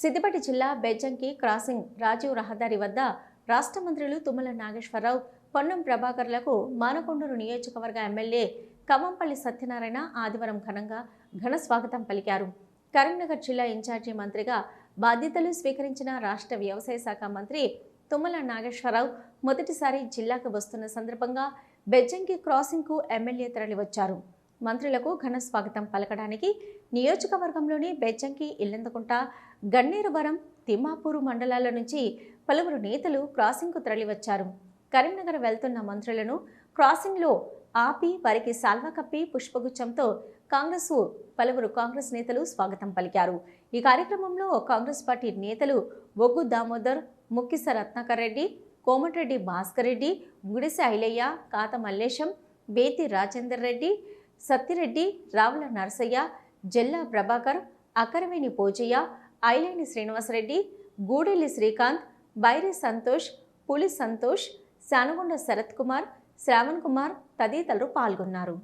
సిద్దిపేట జిల్లా బెజ్జంకి క్రాసింగ్ రాజీవ్ రహదారి వద్ద రాష్ట్ర మంత్రులు తుమ్మల నాగేశ్వరరావు పొన్నం ప్రభాకర్లకు మానకొండూరు నియోజకవర్గ ఎమ్మెల్యే కమ్మంపల్లి సత్యనారాయణ ఆదివారం ఘనంగా ఘన స్వాగతం పలికారు. కరీంనగర్ జిల్లా ఇన్ఛార్జి మంత్రిగా బాధ్యతలు స్వీకరించిన రాష్ట్ర వ్యవసాయ శాఖ మంత్రి తుమ్మల నాగేశ్వరరావు మొదటిసారి జిల్లాకు వస్తున్న సందర్భంగా బెజ్జంకి క్రాసింగ్కు ఎమ్మెల్యే తరలివచ్చారు. మంత్రులకు ఘన స్వాగతం పలకడానికి నియోజకవర్గంలోని బెజ్జంకి ఇల్లందుకుంట గన్నేరువరం తిమ్మాపూరు మండలాల నుంచి పలువురు నేతలు క్రాసింగ్కు తరలివచ్చారు. కరీంనగర్ వెళ్తున్న మంత్రులను క్రాసింగ్లో ఆపి వారికి సాల్వా కప్పి పుష్పగుచ్చంతో కాంగ్రెస్ పలువురు కాంగ్రెస్ నేతలు స్వాగతం పలికారు. ఈ కార్యక్రమంలో కాంగ్రెస్ పార్టీ నేతలు బొగ్గు దామోదర్ ముక్కిస రత్నాకర్ రెడ్డి కోమటిరెడ్డి భాస్కర్ రెడ్డి గుడిసె ఐలయ్య కాత మల్లేశం బేతి రాజేందర్ రెడ్డి సత్తిరెడ్డి రావుల నరసయ్య జెల్లా ప్రభాకర్ అకరవేణి పోజయ్య ఐలేని శ్రీనివాసరెడ్డి గూడెల్లి శ్రీకాంత్ బైరి సంతోష్ పులి సంతోష్ శానగొండ శరత్ కుమార్ శ్రావణ్ కుమార్ తదితరులు పాల్గొన్నారు.